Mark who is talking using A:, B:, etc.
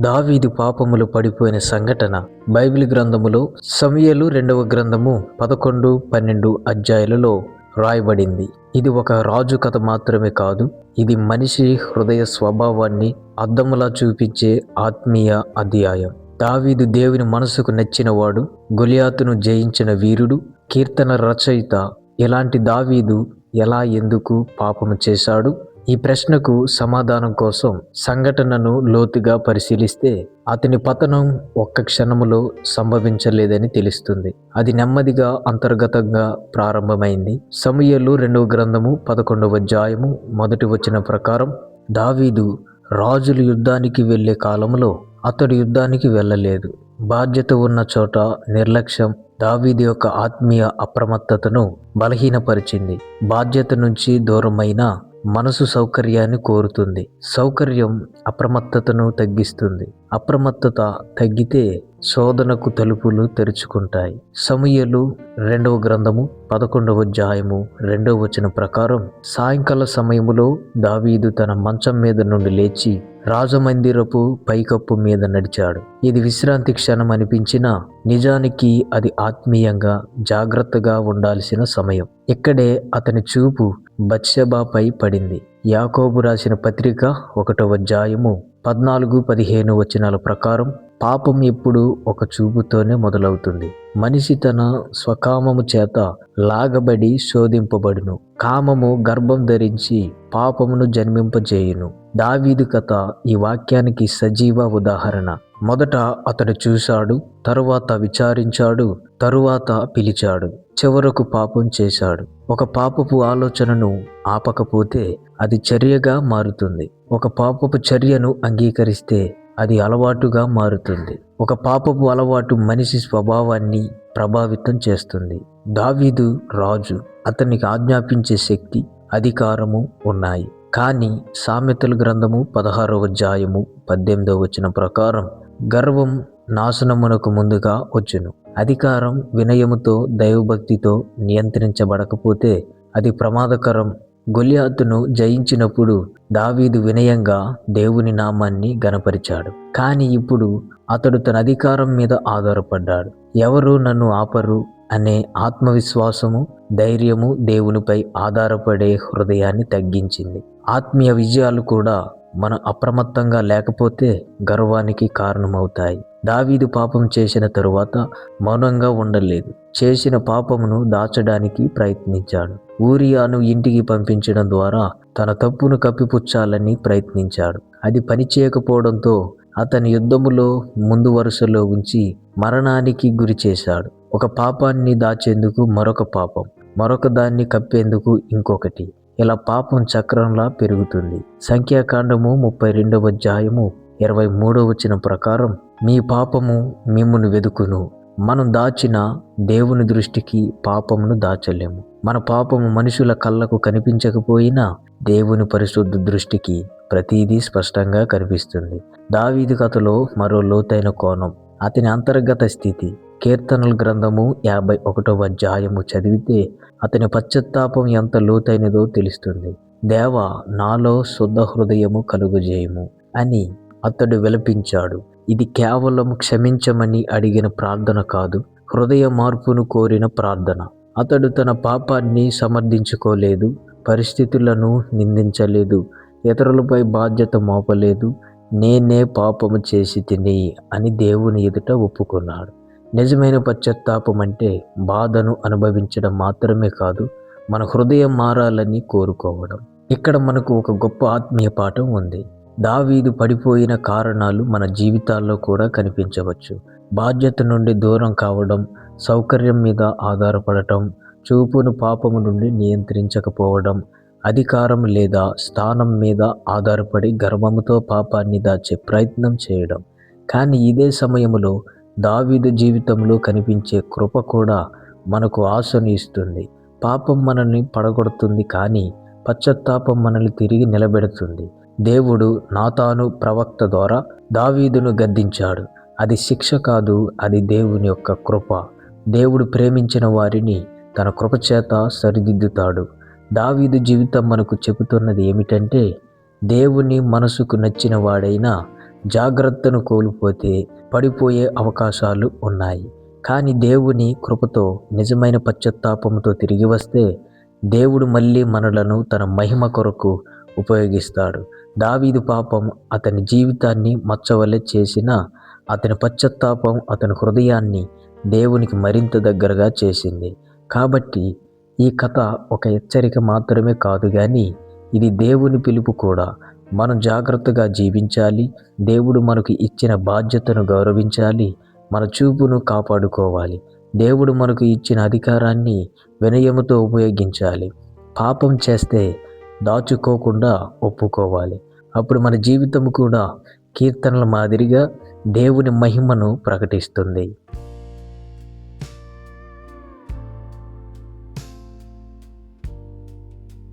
A: దావీదు పాపములు పడిపోయిన సంఘటన. బైబిల్ గ్రంథములో సమయలు రెండవ గ్రంథము పదకొండు పన్నెండు అధ్యాయులలో రాయబడింది. ఇది ఒక రాజు కథ మాత్రమే కాదు ఇది మనిషి హృదయ స్వభావాన్ని అద్దములా చూపించే ఆత్మీయ అధ్యాయం. దావీదు దేవుని మనసుకు నచ్చినవాడు గొలియాతును జయించిన వీరుడు కీర్తన రచయిత. ఇలాంటి దావీదు ఎలా ఎందుకు పాపము చేశాడు? ఈ ప్రశ్నకు సమాధానం కోసం సంఘటనను లోతుగా పరిశీలిస్తే అతని పతనం ఒక్క క్షణములో సంభవించలేదని తెలుస్తుంది. అది నెమ్మదిగా అంతర్గతంగా ప్రారంభమైంది. సమయలు రెండవ గ్రంథము పదకొండవ అధ్యాయము మొదటి వచ్చిన ప్రకారం దావీదు రాజులు యుద్ధానికి వెళ్ళే కాలంలో అతడు యుద్ధానికి వెళ్ళలేదు. బాధ్యత ఉన్న చోట నిర్లక్ష్యం దావీది యొక్క ఆత్మీయ అప్రమత్తతను బలహీనపరిచింది. బాధ్యత నుంచి దూరమైన మనసు సౌకర్యాన్ని కోరుతుంది. సౌకర్యం అప్రమత్తతను తగ్గిస్తుంది. అప్రమత్తత తగ్గితే శోధనకు తలుపులు తెరుచుకుంటాయి. సమయలు రెండవ గ్రంథము పదకొండవ అధ్యాయము రెండవ వచన ప్రకారం సాయంకాల సమయములో దావీదు తన మంచం మీద నుండి లేచి రాజమందిరపు పైకప్పు మీద నడిచాడు. ఇది విశ్రాంతి క్షణం అనిపించినా నిజానికి అది ఆత్మీయంగా జాగ్రత్తగా ఉండాల్సిన సమయం. ఇక్కడే అతని చూపు బత్షెబాపై పడింది. యాకోబు రాసిన పత్రిక ఒకటవ అధ్యాయము పద్నాలుగు పదిహేను వచనాల ప్రకారం పాపం ఎప్పుడు ఒక చూపుతోనే మొదలవుతుంది. మనిషి తన స్వకామము చేత లాగబడి శోధింపబడును. కామము గర్భం ధరించి పాపమును జన్మింపజేయును. దావీదు కథ ఈ వాక్యానికి సజీవ ఉదాహరణ. మొదట అతడు చూశాడు తరువాత విచారించాడు తరువాత పిలిచాడు చివరకు పాపం చేశాడు. ఒక పాపపు ఆలోచనను ఆపకపోతే అది చర్యగా మారుతుంది. ఒక పాపపు చర్యను అంగీకరిస్తే అది అలవాటుగా మారుతుంది. ఒక పాపపు అలవాటు మనిషి స్వభావాన్ని ప్రభావితం చేస్తుంది. దావీదు రాజు అతనికి ఆజ్ఞాపించే శక్తి అధికారము ఉన్నాయి. కానీ సామెతల గ్రంథము పదహారవ అధ్యాయము పద్దెనిమిదవ వచ్చిన ప్రకారం గర్వం నాశనమునకు ముందుగా వచ్చును. అధికారం వినయముతో దైవభక్తితో నియంత్రించబడకపోతే అది ప్రమాదకరం. గొలియాతును జయించినప్పుడు దావీదు వినయంగా దేవుని నామాన్ని గనపరిచాడు కానీ ఇప్పుడు అతడు తన అధికారం మీద ఆధారపడ్డాడు. ఎవరు నన్ను ఆపరు అనే ఆత్మవిశ్వాసము ధైర్యము దేవునిపై ఆధారపడే హృదయాన్ని తగ్గించింది. ఆత్మీయ విజయాలు కూడా మనం అప్రమత్తంగా లేకపోతే గర్వానికి కారణమవుతాయి. దావీదు పాపం చేసిన తరువాత మౌనంగా ఉండలేదు. చేసిన పాపమును దాచడానికి ప్రయత్నించాడు. ఊరియాను ఇంటికి పంపించడం ద్వారా తన తప్పును కప్పిపుచ్చాలని ప్రయత్నించాడు. అది పనిచేయకపోవడంతో అతని యుద్ధములో ముందు వరుసలో ఉంచి మరణానికి గురి చేశాడు. ఒక పాపాన్ని దాచేందుకు మరొక పాపం మరొక దాన్ని కప్పేందుకు ఇంకొకటి. ఇలా పాపం చక్రంలా పెరుగుతుంది. సంఖ్యాకాండము ముప్పై రెండవ అధ్యాయము ఇరవై మూడవ వచ్చిన ప్రకారం మీ పాపము మిమ్మును వెదుకును. మనం దాచిన దేవుని దృష్టికి పాపమును దాచలేము. మన పాపము మనుషుల కళ్ళకు కనిపించకపోయినా దేవుని పరిశుద్ధ దృష్టికి ప్రతిదీ స్పష్టంగా కనిపిస్తుంది. దావీది కథలో మరో లోతైన కోణం. అతని అంతర్గత స్థితి. కీర్తనల గ్రంథము యాభై ఒకటవ అధ్యాయము చదివితే అతని పశ్చత్తాపం ఎంత లోతైనదో తెలుస్తుంది. దేవ నాలో శుద్ధ హృదయము కలుగుజేయము అని అతడు విలపించాడు. ఇది కేవలం క్షమించమని అడిగిన ప్రార్థన కాదు హృదయ మార్పును కోరిన ప్రార్థన. అతడు తన పాపాన్ని సమర్థించుకోలేదు పరిస్థితులను నిందించలేదు ఇతరులపై బాధ్యత మోపలేదు నేనే పాపము చేసి తిని అని దేవుని ఎదుట ఒప్పుకున్నాడు. నిజమైన పశ్చాత్తాపం అంటే బాధను అనుభవించడం మాత్రమే కాదు మన హృదయం మారాలని కోరుకోవడం. ఇక్కడ మనకు ఒక గొప్ప ఆత్మీయ పాఠం ఉంది. దావీదు పడిపోయిన కారణాలు మన జీవితాల్లో కూడా కనిపించవచ్చు. బాధ్యత నుండి దూరం కావడం సౌకర్యం మీద ఆధారపడటం చూపును పాపము నుండి నియంత్రించకపోవడం అధికారం లేదా స్థానం మీద ఆధారపడి గర్వముతో పాపాన్ని దాచే ప్రయత్నం చేయడం. కానీ ఇదే సమయంలో దావీదు జీవితంలో కనిపించే కృప కూడా మనకు ఆశను ఇస్తుంది. పాపం మనల్ని పడగొడుతుంది కానీ పశ్చత్తాపం మనల్ని తిరిగి నిలబెడుతుంది. దేవుడు నాతాను ప్రవక్త ద్వారా దావీదును గద్దించాడు. అది శిక్ష కాదు అది దేవుని యొక్క కృప. దేవుడు ప్రేమించిన వారిని తన కృప చేత సరిదిద్దుతాడు. దావీదు జీవితం మనకు చెబుతున్నది ఏమిటంటే దేవుని మనసుకు నచ్చిన వాడైనా జాగ్రత్తను కోల్పోతే పడిపోయే అవకాశాలు ఉన్నాయి. కానీ దేవుని కృపతో నిజమైన పశ్చాత్తాపంతో తిరిగి వస్తే దేవుడు మళ్ళీ మనలను తన మహిమ కొరకు ఉపయోగిస్తాడు. దావీదు పాపం అతని జీవితాన్ని మచ్చవలె చేసిన అతని పశ్చాత్తాపం అతని హృదయాన్ని దేవునికి మరింత దగ్గరగా చేసింది. కాబట్టి ఈ కథ ఒక హెచ్చరిక మాత్రమే కాదు కానీ ఇది దేవుని పిలుపు కూడా. మనం జాగ్రత్తగా జీవించాలి దేవుడు మనకు ఇచ్చిన బాధ్యతను గౌరవించాలి మన చూపును కాపాడుకోవాలి. దేవుడు మనకు ఇచ్చిన అధికారాన్ని వినయముతో ఉపయోగించాలి. పాపం చేస్తే దాచుకోకుండా ఒప్పుకోవాలి. అప్పుడు మన జీవితం కూడా కీర్తనల మాదిరిగా దేవుని మహిమను ప్రకటిస్తుంది.